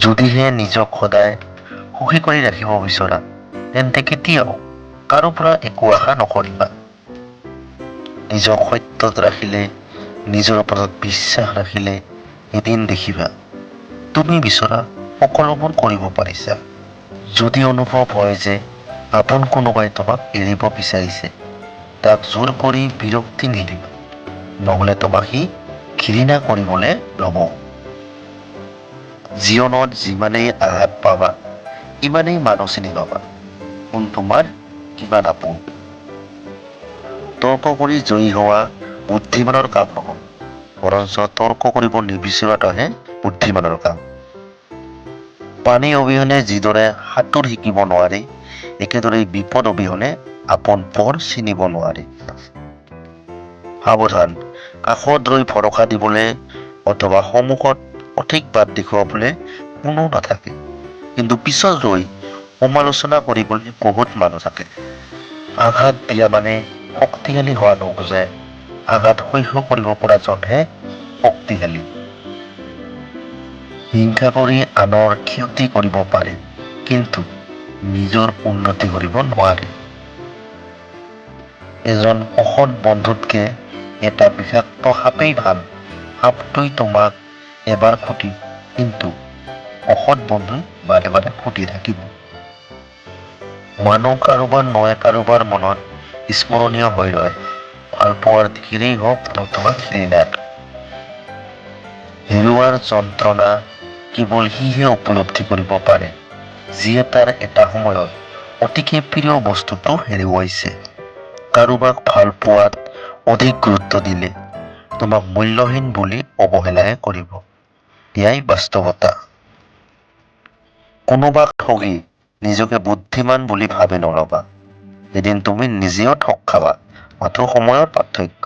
যদিহে নিজক সদায় সুখী কৰি ৰাখিব বিচৰা, তেন্তে কেতিয়াও কাৰো পৰা একো আশা নকৰিবা। নিজক সত্যত ৰাখিলে, নিজৰ ওপৰত বিশ্বাস ৰাখিলে এদিন দেখিবা, তুমি বিচৰা সকলোবোৰ কৰিব পাৰিছা। যদি অনুভৱ হয় যে আপোন কোনোবাই তোমাক এৰিব বিচাৰিছে, তাক জোৰ কৰি বিৰক্তি নিদিবা, নহ'লে তোমাক সি ঘৃণা কৰিবলৈ ল'ব। জীৱনত যিমানেই আঘাত পাবা, ইমানেই মানুহ চিনি পাবা। কোন তোমাৰ কিমান আপোন। তৰ্ক কৰি জয়ী হোৱা বুদ্ধিমানৰ কাম নহয় বৰঞ্চ তৰ্ক কৰিব নিবিচৰাটোহে বুদ্ধিমানৰ কাম। পানী অবিহনে যিদৰে সাঁতোৰ শিকিব নোৱাৰি একেদৰে বিপদ অবিহনে আপোন পৰ চিনিব নোৱাৰি। সাৱধান। কাষত ৰৈ ভৰসা দিবলৈ অথবা সন্মুখত সঠিক বাট দেখুৱাবলৈ কোনো নাথাকে। কিন্তু পিছত ৰৈ সমালোচনা কৰিবলৈ বহুত মানুহ থাকে। আঘাত দিয়া মানে শক্তিশালী হোৱা নুবুজে। আঘাত সহ্য কৰিব পৰাজনহে শক্তিশালী। হিংসা কৰি আনৰ ক্ষতি কৰিব পাৰে কিন্তু নিজৰ উন্নতি কৰিব নোৱাৰে। এজন অসৎ বন্ধুতকে এটা বিষাক্ত সাপেই ভাল। সাপটোই তোমাক এবাৰ খুটি কিন্তু অসৎ বন্ধু বাৰে বাৰে খুটি থাকিব। মানুহ কাৰোবাৰ নহয় কাৰোবাৰ মনত স্মৰণীয় হৈ ৰয়। ভাল পোৱাৰ দিশেৰেই হওক নতুবা ঘৃণাৰ হেৰুৱাৰ যন্ত্ৰণা কেৱল সিহে উপলব্ধি কৰিব পাৰে যিয়ে তাৰ এটা সময়ত অতিকে প্ৰিয় বস্তুটো হেৰুৱাইছে। কাৰোবাক ভাল পোৱাত অধিক গুরুত্ব দিলে তোমাক মূল্যহীন বুলি অৱহেলাহে কৰিব। এয়াই বাস্তৱতা। কোনোবাক ঠগি নিজকে বুদ্ধিমান বুলি ভাবি নলবা। এদিন তুমি নিজেও ঠগ খাবা। মাথো সময়ৰ পাৰ্থক্য।